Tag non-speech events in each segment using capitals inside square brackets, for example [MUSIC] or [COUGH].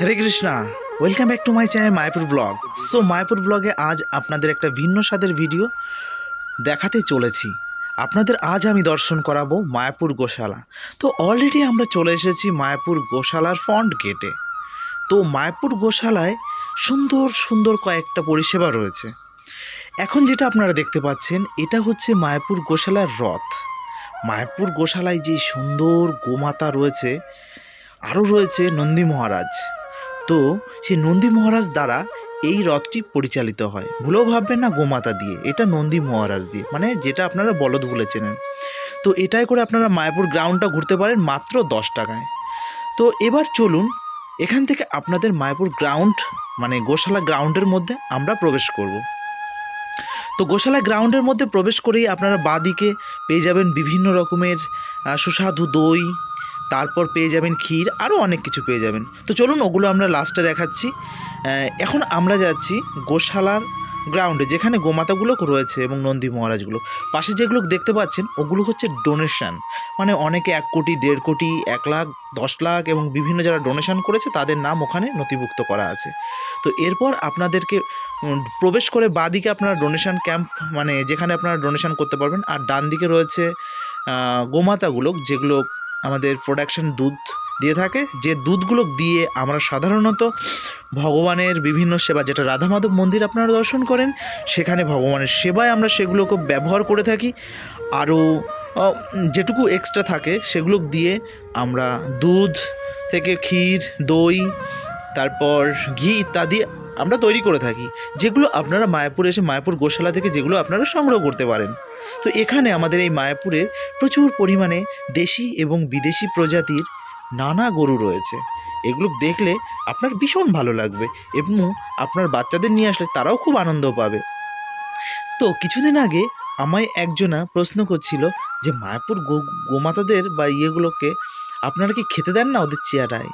Hare Krishna welcome back to my channel Mayapur blog so Mayapur ব্লগে আজ আপনাদের একটা ভিন্ন স্বাদের ভিডিও দেখাতে চলেছি। আপনাদের আজ আমি দর্শন করাবো মায়াপুর গোশালা তো অলরেডি আমরা চলে এসেছি মায়াপুর গোশালার ফ্রন্ট গেটে তো মায়াপুর গোশালায় সুন্দর সুন্দর কয়েকটা পরিষেবা রয়েছে। এখন যেটা আপনারা দেখতে পাচ্ছেন, এটা হচ্ছে মায়াপুর গোশালার রথ। মায়াপুর গোশালায় যে সুন্দর গোমাতা রয়েছে, আরও রয়েছে নন্দী মহারাজ। তো সেই নন্দী মহারাজ দ্বারা এই রথটি পরিচালিত হয়। ভুলেও ভাববেন না গোমাতা দিয়ে, এটা নন্দী মহারাজ দিয়ে মানে যেটা আপনারা বলদ বলে চেনেন। তো এটাই করে আপনারা মায়াপুর গ্রাউন্ডটা ঘুরতে পারেন মাত্র দশ টাকায়। তো এবার চলুন, এখান থেকে আপনাদের মায়াপুর গ্রাউন্ড মানে গোশালা গ্রাউন্ডের মধ্যে আমরা প্রবেশ করব। তো গোশালা গ্রাউন্ডের মধ্যে প্রবেশ করেই আপনারা বাঁদিকে পেয়ে যাবেন বিভিন্ন রকমের সুস্বাদু দই, তারপর পেয়ে যাবেন ক্ষীর, আরও অনেক কিছু পেয়ে যাবেন। তো চলুন ওগুলো আমরা লাস্টে দেখাচ্ছি। এখন আমরা যাচ্ছি গোশালার গ্রাউন্ডে যেখানে গোমাতাগুলো রয়েছে এবং নন্দী মহারাজগুলো। পাশে যেগুলো দেখতে পাচ্ছেন, ওগুলো হচ্ছে ডোনেশন মানে অনেকে এক কোটি, দেড় কোটি, এক লাখ, দশ লাখ এবং বিভিন্ন যারা ডোনেশন করেছে, তাদের নাম ওখানে নথিভুক্ত করা আছে। তো এরপর আপনাদেরকে প্রবেশ করে বাঁদিকে আপনারা ডোনেশন ক্যাম্প মানে যেখানে আপনারা ডোনেশন করতে পারবেন। আর ডান দিকে রয়েছে গোমাতাগুলো যেগুলো আমাদের প্রোডাকশন দুধ দিয়ে থাকে, যে দুধগুলো দিয়ে আমরা সাধারণত ভগবানের বিভিন্ন সেবা, যেটা রাধা মাধব মন্দির আপনারা দর্শন করেন, সেখানে ভগবানের সেবায় আমরা সেগুলোকে ব্যবহার করে থাকি। আরও যেটুকু এক্সট্রা থাকে, সেগুলো দিয়ে আমরা দুধ থেকে ক্ষীর, দই, তারপর ঘি ইত্যাদি আমরা তৈরি করে থাকি, যেগুলো আপনারা মায়াপুর এসে মায়াপুর গোশালা থেকে যেগুলো আপনারা সংগ্রহ করতে পারেন। তো এখানে আমাদের এই মায়াপুরে প্রচুর পরিমাণে দেশি এবং বিদেশি প্রজাতির নানা গরু রয়েছে। এগুলো দেখলে আপনার ভীষণ ভালো লাগবে এবং আপনার বাচ্চাদের নিয়ে আসলে তারাও খুব আনন্দ পাবে। তো কিছুদিন আগে আমায় একজনা প্রশ্ন করছিল যে, মায়াপুর গো, গোমাতাদের বা ইয়েগুলোকে আপনারা কি খেতে দেন না ওদের চেয়ারায়?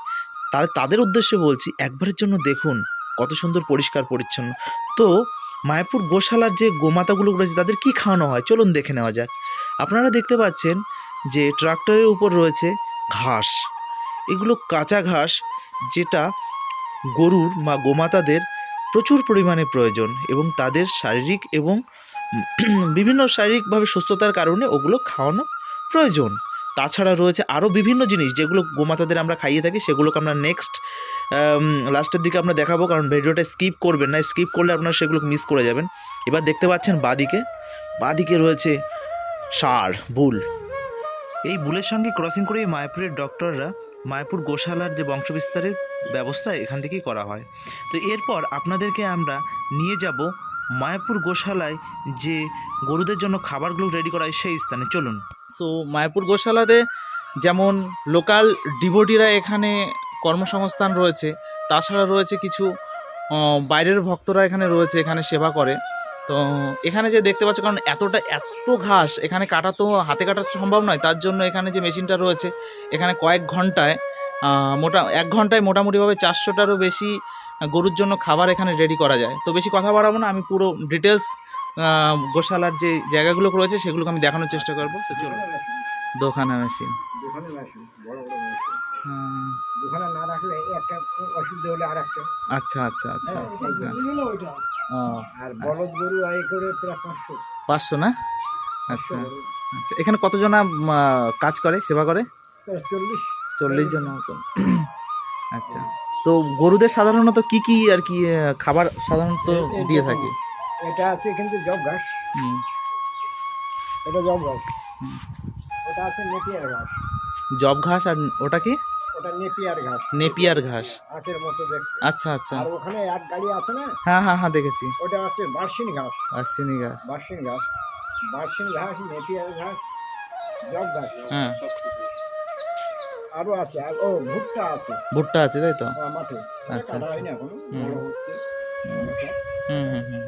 তাহলে তাদের উদ্দেশ্যে বলছি, একবারের জন্য দেখুন, কত সুন্দর, পরিষ্কার, পরিচ্ছন্ন। তো মায়াপুর গোশালার যে গোমাতাগুলো রয়েছে, তাদের কি খাওয়ানো হয়? চলুন দেখে নেওয়া যাক। আপনারা দেখতে পাচ্ছেন যে, ট্রাক্টরের উপর রয়েছে ঘাস। এগুলো কাঁচা ঘাস, যেটা গরুর বা গোমাতাদের প্রচুর পরিমাণে প্রয়োজন এবং তাদের শারীরিক এবং বিভিন্ন শারীরিকভাবে সুস্থতার কারণে ওগুলো খাওয়ানো প্রয়োজন। তাছাড়া রয়েছে আরও বিভিন্ন জিনিস যেগুলো গোমাতাদের আমরা খাইয়ে থাকি, সেগুলোকে আমরা নেক্সট লাস্টের দিকে আমরা দেখাবো, কারণ ভিডিওটা স্কিপ করবেন না স্কিপ করলে আপনারা সেগুলো মিস করে যাবেন। এবার দেখতে পাচ্ছেন বাদিকে বাদিকে রয়েছে ষাঁড় বুল। এই বুলের সঙ্গে ক্রসিং করে এই মায়াপুরের ডক্টররা মায়াপুর গোশালার যে বংশবিস্তারের ব্যবস্থা এখান থেকেই করা হয়। তো এরপর আপনাদেরকে আমরা নিয়ে যাব মায়াপুর গোশালায় যে গরুদের জন্য খাবারগুলো রেডি করা হয় সেই স্থানে। চলুন। সো মায়াপুর গোশালাতে যেমন লোকাল ডিভোটিরা এখানে কর্মসংস্থান রয়েছে, তাছাড়া রয়েছে কিছু বাইরের ভক্তরা এখানে রয়েছে, এখানে সেবা করে। তো এখানে যে দেখতে পাচ্ছ, কারণ এতটা, এত ঘাস, এখানে কাটা তো হাতে কাটা সম্ভব নয়, তার জন্য এখানে যে মেশিনটা রয়েছে, এখানে কয়েক ঘন্টায় মোটা, এক ঘন্টায় মোটামুটিভাবে চারশোটারও বেশি গরুর জন্য খাবার এখানে রেডি করা যায়। তো বেশি কথা বাড়াবো না, আমি পুরো ডিটেলস গোশালার যে জায়গাগুলো রয়েছে, সেগুলোকে আমি দেখানোর চেষ্টা করব, তো চলুন। দোকানে মেশিন হুম, দোকানে না রাখলে একটা অসুবিধা হলে আর একটা। আচ্ছা আচ্ছা আচ্ছা। হ্যাঁ, ও আর বলদ গরু আয় করে প্রায় পাঁচশো। পাঁচশো না? আচ্ছা। আচ্ছা এখানে কতজনা কাজ করে সেবা করে? চল্লিশ। চল্লিশ জন মতো আচ্ছা। তো গরুদের সাধারণত কি কি আর কি খাবার সাধারণত দিয়ে থাকে? এটা আছে কিন্তু জব ঘাস। হুম, এটা জব ঘাস। ওটা আছে নেপিয়ার ঘাস। জব ঘাস আর ওটা কি? ওটা নেপিয়ার ঘাস। নেপিয়ার ঘাস। আখের মতো দেখতে। আচ্ছা আচ্ছা। আর ওখানে এক গাড়ি আছে না? হ্যাঁ হ্যাঁ হ্যাঁ দেখেছি। ওটা আছে বার্ষিন ঘাস। ঘাস। বার্ষিন ঘাস। বার্ষিন ঘাস নেপিয়ার ঘাস জব ঘাস। হ্যাঁ। আরও আছে। আর ও ভুট্টা আছে। ভুট্টা আছে তাই তো? মাঠে। আচ্ছা, আচ্ছা। হুম। হুম হুম।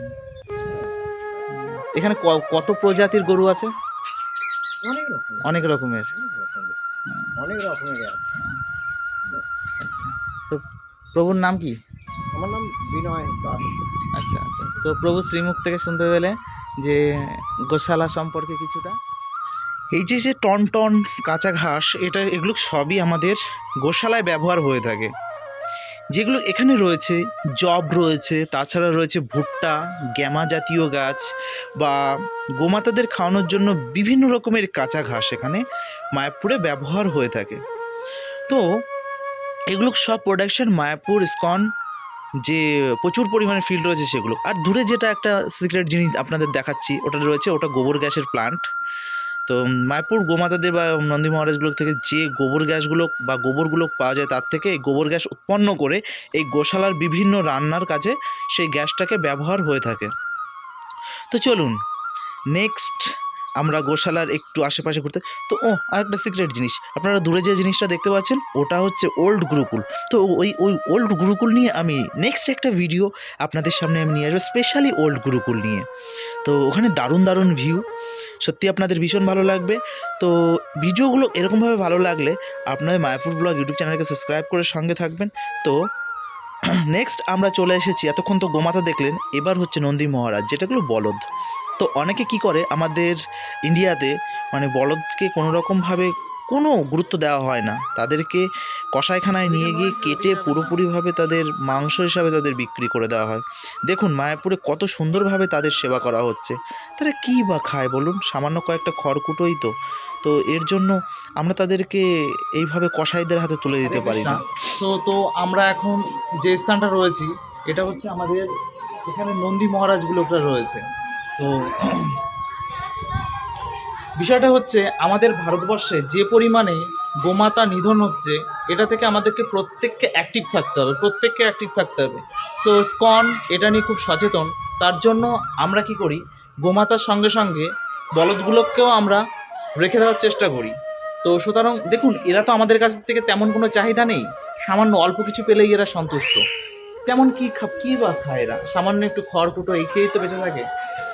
এখানে কত প্রজাতির গরু আছে? অনেক অনেক রকমের। অনেক রকমের আচ্ছা তো প্রভুর নাম কি? আমার নাম বিনয় দাস। আচ্ছা আচ্ছা। তো প্রভু শ্রীমুখ থেকে শুনতে পেলে যে গোশালা সম্পর্কে কিছুটা? এই যে যে টন টন কাঁচা ঘাস এটা এগুলো সবই আমাদের গোশালায় ব্যবহার হয়ে থাকে। যেগুলো এখানে রয়েছে জব রয়েছে, তাছাড়া রয়েছে ভুট্টা, গ্যামা জাতীয় গাছ বা গোমাতাদের খাওয়ানোর জন্য বিভিন্ন রকমের কাঁচা ঘাস এখানে মায়াপুরে ব্যবহার হয়ে থাকে। তো এগুলো সব প্রোডাকশন মায়াপুর ইস্কন যে প্রচুর পরিমাণে ফিল্ড রয়েছে সেগুলো। আর দূরে যেটা একটা সিক্রেট জিনিস আপনাদের দেখাচ্ছি, ওটা রয়েছে, ওটা গোবর গ্যাসের প্লান্ট তো মায়াপুর গোমাতাদের বা নন্দী মহারাজগুলো থেকে যে গোবর গ্যাসগুলো বা গোবরগুলো পাওয়া যায়, তার থেকে এই গোবর গ্যাস উৎপন্ন করে এই গোশালার বিভিন্ন রান্নার কাজে সেই গ্যাসটাকে ব্যবহার হয়ে থাকে। তো চলুন নেক্সট আমরা গোশালার একটু আশেপাশে ঘুরতে, তো ও, আরেকটা সিক্রেট জিনিস। আপনারা দূরে যে জিনিসটা দেখতে পাচ্ছেন, ওটা হচ্ছে ওল্ড গুরুকুল। তো ওই ওই ওল্ড গুরুকুল নিয়ে আমি নেক্সট একটা ভিডিও আপনাদের সামনে আমি নিয়ে আসব স্পেশালি ওল্ড গুরুকুল নিয়ে। তো ওখানে দারুণ দারুণ ভিউ সত্যি আপনাদের ভীষণ ভালো লাগবে। তো ভিডিওগুলো এরকমভাবে ভালো লাগলে আপনাদের মায়াপুর ব্লগ ইউটিউব চ্যানেলকে সাবস্ক্রাইব করে সঙ্গে থাকবেন। তো [CLEARS THROAT] নেক্সট আমরা চলে এসেছি, এতক্ষণ তো গোমাতা দেখলেন, এবার হচ্ছে নন্দী মহারাজ যেটাগুলো বলদ। তো অনেকে কি করে? আমাদের ইন্ডিয়াতে মানে বলদকে কোনো রকমভাবে কোনো গুরুত্ব দেওয়া হয় না। তাদেরকে কষাইখানায় নিয়ে গিয়ে কেটে পুরোপুরিভাবে তাদের মাংস হিসাবে তাদের বিক্রি করে দেওয়া হয়। দেখুন মায়াপুরে কত সুন্দরভাবে তাদের সেবা করা হচ্ছে। তারা কী বা খায় বলুন? সামান্য কয়েকটা খড়কুটোই তো। তো এর জন্য আমরা তাদেরকে এইভাবে কসাইদের হাতে তুলে দিতে পারি না। তো তো আমরা এখন যে স্থানটা রয়েছি এটা হচ্ছে আমাদের এখানে নন্দী মহারাজগুলোটা রয়েছে। তো বিষয়টা হচ্ছে, আমাদের ভারতবর্ষে যে পরিমাণে গোমাতা নিধন হচ্ছে, এটা থেকে আমাদেরকে প্রত্যেককে অ্যাক্টিভ থাকতে হবে, প্রত্যেককে অ্যাক্টিভ থাকতে হবে। সো স্কন এটা নিয়ে খুব সচেতন। তার জন্য আমরা কি করি, গোমাতার সঙ্গে সঙ্গে বলদগুলোকেও আমরা রেখে দেওয়ার চেষ্টা করি। তো সুতরাং দেখুন, এরা তো আমাদের কাছ থেকে তেমন কোনো চাহিদা নেই, সামান্য অল্প কিছু পেলেই এরা সন্তুষ্ট। তেমন কী খা, কী বা খায় এরা? সামান্য একটু খড়কুটো এই খেয়েই তো বেঁচে থাকে।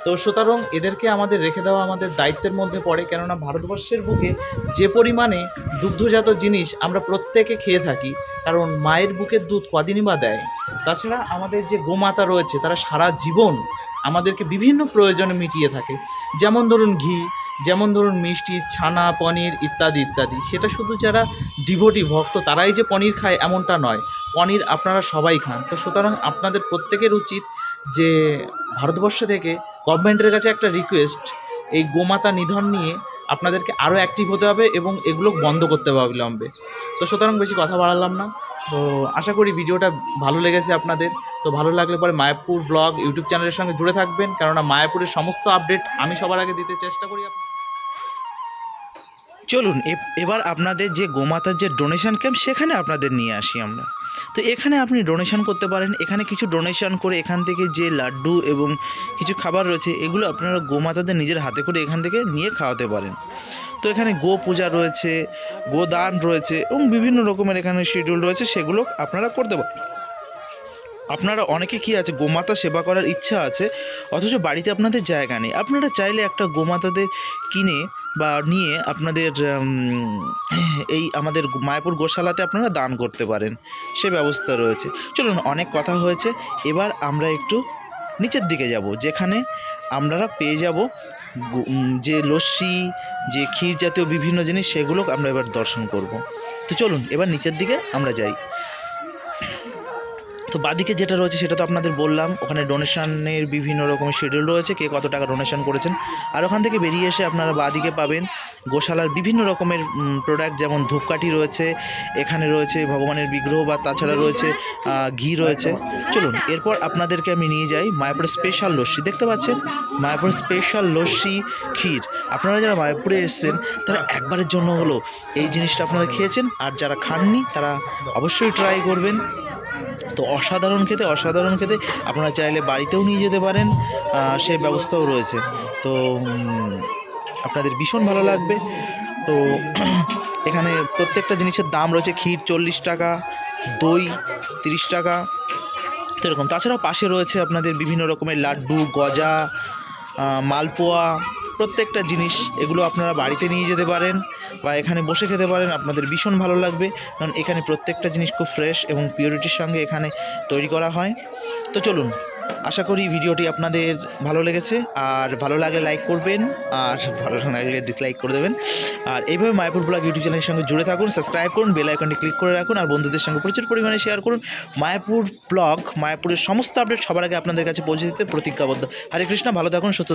তো সুতরাং এদেরকে আমাদের রেখে দেওয়া আমাদের দায়িত্বের মধ্যে পড়ে, কেননা ভারতবর্ষের বুকে যে পরিমাণে দুগ্ধজাত জিনিস আমরা প্রত্যেকে খেয়ে থাকি, কারণ মায়ের বুকের দুধ কদিনই বা দেয়। তাছাড়া আমাদের যে গোমাতা রয়েছে, তারা সারা জীবন আমাদেরকে বিভিন্ন প্রয়োজনে মিটিয়ে থাকে। যেমন ধরুন ঘি, যেমন ধরুন মিষ্টি, ছানা, পনির ইত্যাদি ইত্যাদি। সেটা শুধু যারা ডিভোটি ভক্ত, তারাই যে পনির খায় এমনটা নয়, পনির আপনারা সবাই খান। তো সুতরাং আপনাদের প্রত্যেকের উচিত যে ভারতবর্ষ থেকে গভর্নমেন্টের কাছে একটা রিকোয়েস্ট এই গোমাতা নিধন নিয়ে আপনাদেরকে আরও অ্যাক্টিভ হতে হবে এবং এগুলো বন্ধ করতে হবে অবিলম্বে। তো সুতরাং বেশি কথা বাড়ালাম না। তো আশা করি ভিডিওটা ভালো লেগেছে আপনাদের। তো ভালো লাগলে পরে মায়াপুর ব্লগ ইউটিউব চ্যানেলের সঙ্গে জুড়ে থাকবেন। কেননা মায়াপুরের সমস্ত আপডেট আমি সবার আগে দিতে চেষ্টা করি চলুন এবার আপনাদের যে গোমাতার যে ডোনেশন ক্যাম্প সেখানে আপনাদের নিয়ে আসি আমরা। তো এখানে আপনি ডোনেশন করতে পারেন। এখানে কিছু ডোনেশন করে এখান থেকে যে লাড্ডু এবং কিছু খাবার রয়েছে, এগুলো আপনারা গোমাতাদের নিজের হাতে করে এখান থেকে নিয়ে খাওয়াতে পারেন। তো এখানে গো পূজা রয়েছে, গোদান রয়েছে এবং বিভিন্ন রকমের এখানে শিডিউল রয়েছে, সেগুলো আপনারা করতে পারেন আপনারা অনেকে কি আছে, গোমাতা সেবা করার ইচ্ছা আছে, অথচ বাড়িতে আপনাদের জায়গা নেই। আপনারা চাইলে একটা গোমাতাদের কিনে বা নিয়ে আপনাদের এই আমাদের মায়াপুর গোশালাতে আপনারা দান করতে পারেন। সে ব্যবস্থা রয়েছে। চলুন, অনেক কথা হয়েছে। এবার আমরা একটু নিচের দিকে যাব, যেখানে আপনারা পেয়ে যাব যে লস্যি, যে ক্ষীর জাতীয় বিভিন্ন জিনিস, সেগুলো আমরা এবার দর্শন করব। তো চলুন, এবার নিচের দিকে আমরা যাই। তো বাদিকে যেটা রয়েছে সেটা তো আপনাদের বললাম, ওখানে ডোনেশনের বিভিন্ন রকমের শিডিউল রয়েছে, কে কত টাকা ডোনেশন করেছেন। আর ওখান থেকে বেরিয়ে এসে আপনারা বাদিকে পাবেন গোশালার বিভিন্ন রকমের প্রোডাক্ট যেমন ধূপকাঠি রয়েছে, এখানে রয়েছে ভগবানের বিগ্রহ বা তাছাড়া রয়েছে ঘি রয়েছে। চলুন, এরপর আপনাদেরকে আমি নিয়ে যাই মায়াপুরের স্পেশাল লস্যি। দেখতে পাচ্ছেন? মায়াপুর স্পেশাল লস্যি ক্ষীর। আপনারা যারা মায়াপুরে এসেছেন, তারা একবারের জন্য হলো এই জিনিসটা আপনারা খেয়েছেন। আর যারা খাননি, তারা অবশ্যই ট্রাই করবেন। তো অসাধারণ খেতে অসাধারণ খেতে আপনারা চাইলে বাড়িতেও নিয়ে যেতে পারেন সে ব্যবস্থাও রয়েছে। তো আপনাদের ভীষণ ভালো লাগবে। তো, [CLEARS THROAT] এখানে প্রত্যেকটা জিনিসের দাম রয়েছে, ক্ষীর চল্লিশ টাকা, দই তিরিশ টাকা, তো এরকম। তাছাড়াও পাশে রয়েছে আপনাদের বিভিন্ন রকমের লাড্ডু, গজা মালপোয়া প্রত্যেকটা জিনিস এগুলো আপনারা বাড়িতে নিয়ে যেতে পারেন বা এখানে বসে খেতে পারেন, আপনাদের ভীষণ ভালো লাগবে। কারণ এখানে প্রত্যেকটা জিনিস খুব ফ্রেশ এবং পিওরিটির সঙ্গে এখানে তৈরি করা হয়। তো চলুন, আশা করি ভিডিওটি আপনাদের ভালো লেগেছে। আর ভালো লাগলে লাইক করবেন, আর ভালো লাগলে ডিসলাইক করে দেবেন। আর এইভাবে মায়াপুর ব্লগ ইউটিউব চ্যানেলের সঙ্গে জুড়ে থাকুন সাবস্ক্রাইব করুন বেল আইকনটি ক্লিক করে রাখুন, আর বন্ধুদের সঙ্গে প্রচুর পরিমাণে শেয়ার করুন। মায়াপুর ব্লগ, মায়াপুরের সমস্ত আপডেট সবার আগে আপনাদের কাছে পৌঁছে দিতে প্রতিজ্ঞাবদ্ধ। হরে কৃষ্ণ, ভালো থাকুন, সুস্থ